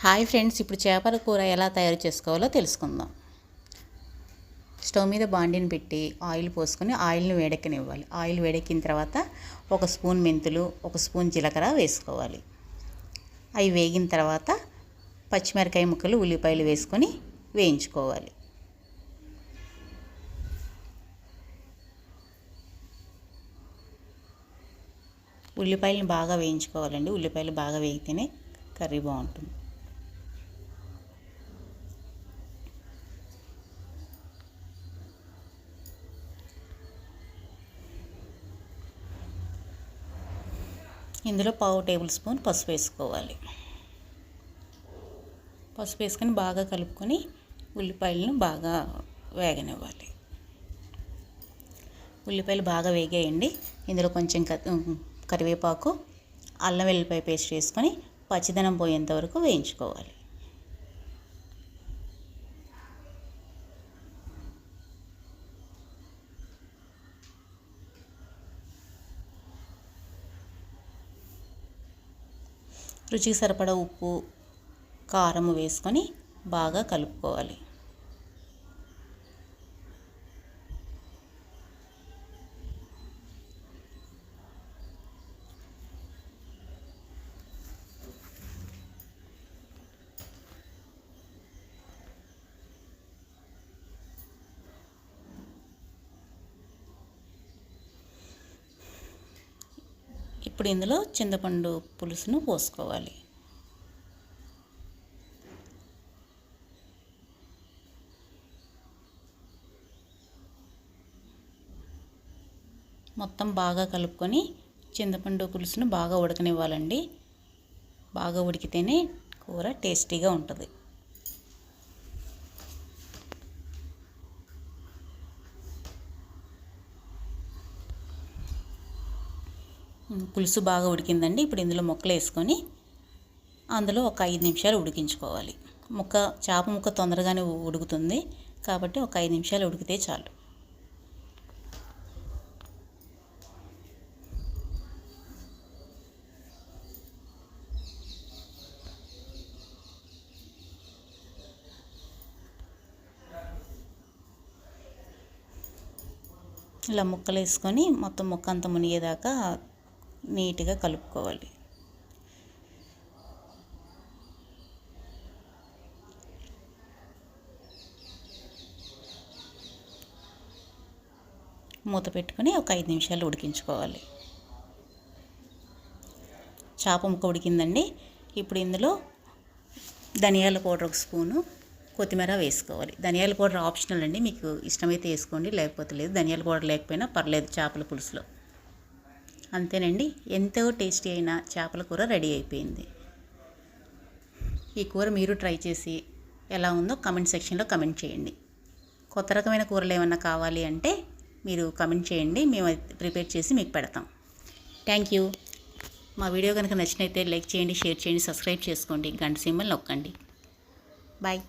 Hi friends ఇప్పుడు చేపల కూర ఎలా తయారు చేసుకోవాలో తెలుసుకుందాం. స్టవ్ మీద బాండిని పెట్టి ఆయిల్ పోసుకొని ఆయిల్ని వేడెక్కనివ్వాలి. ఆయిల్ వేడెక్కిన తర్వాత ఒక స్పూన్ మెంతులు ఒక స్పూన్ జీలకర్ర వేసుకోవాలి. అవి వేగిన తర్వాత పచ్చిమిరకాయ ముక్కలు ఉల్లిపాయలు వేసుకొని వేయించుకోవాలి. ఉల్లిపాయలను బాగా వేయించుకోవాలండి. ఉల్లిపాయలు బాగా వేగితేనే కర్రీ బాగుంటుంది. ఇందులో పావు టేబుల్ స్పూన్ పసుపు వేసుకోవాలి. పసుపు వేసుకొని బాగా కలుపుకొని ఉల్లిపాయలను బాగా వేగనివ్వాలి. ఉల్లిపాయలు బాగా వేగేయండి. ఇందులో కొంచెం కరివేపాకు అల్లం వెల్లిపాయ పేస్ట్ వేసుకొని పచ్చిదనం పోయేంత వరకు వేయించుకోవాలి. రుచికి సరిపడ ఉప్పు కారం వేసుకొని బాగా కలుపుకోవాలి. ఇప్పుడు ఇందులో చింతపండు పులుసును పోసుకోవాలి. మొత్తం బాగా కలుపుకొని చింతపండు పులుసును బాగా ఉడకనివ్వాలండి. బాగా ఉడికితేనే కూర టేస్టీగా ఉంటుంది. పులుసు బాగా ఉడికిందండి. ఇప్పుడు ఇందులో ముక్కలు వేసుకొని అందులో ఒక ఐదు నిమిషాలు ఉడికించుకోవాలి. ముక్క చేప ముక్క తొందరగానే ఉడుకుతుంది. కాబట్టి ఒక ఐదు నిమిషాలు ఉడికితే చాలు. ఇలా ముక్కలు వేసుకొని మొత్తం ముక్క అంతా మునిగేదాకా నీట్గా కలుపుకోవాలి. మూత పెట్టుకొని ఒక ఐదు నిమిషాలు ఉడికించుకోవాలి. చేప ముక్క ఉడికిందండి. ఇప్పుడు ఇందులో ధనియాల పౌడర్ ఒక స్పూను కొత్తిమీర వేసుకోవాలి. ధనియాల పౌడర్ ఆప్షనల్ అండి మీకు ఇష్టమైతే వేసుకోండి లేకపోతే లేదు. ధనియాల పౌడర్ లేకపోయినా పర్లేదు చేపల పులుసులో. అంతేనండి. ఎంతో టేస్టీ అయిన చేపల కూర రెడీ అయిపోయింది. ఈ కూర మీరు ట్రై చేసి ఎలా ఉందో కమెంట్ సెక్షన్లో కమెంట్ చేయండి. కొత్త రకమైన కూరలు ఏమన్నా కావాలి అంటే మీరు కమెంట్ చేయండి. మేము ప్రిపేర్ చేసి మీకు పెడతాం. Thank you. మా వీడియో కనుక నచ్చినైతే లైక్ చేయండి షేర్ చేయండి సబ్స్క్రైబ్ చేసుకోండి గంట సింబల్ నొక్కండి. బాయ్.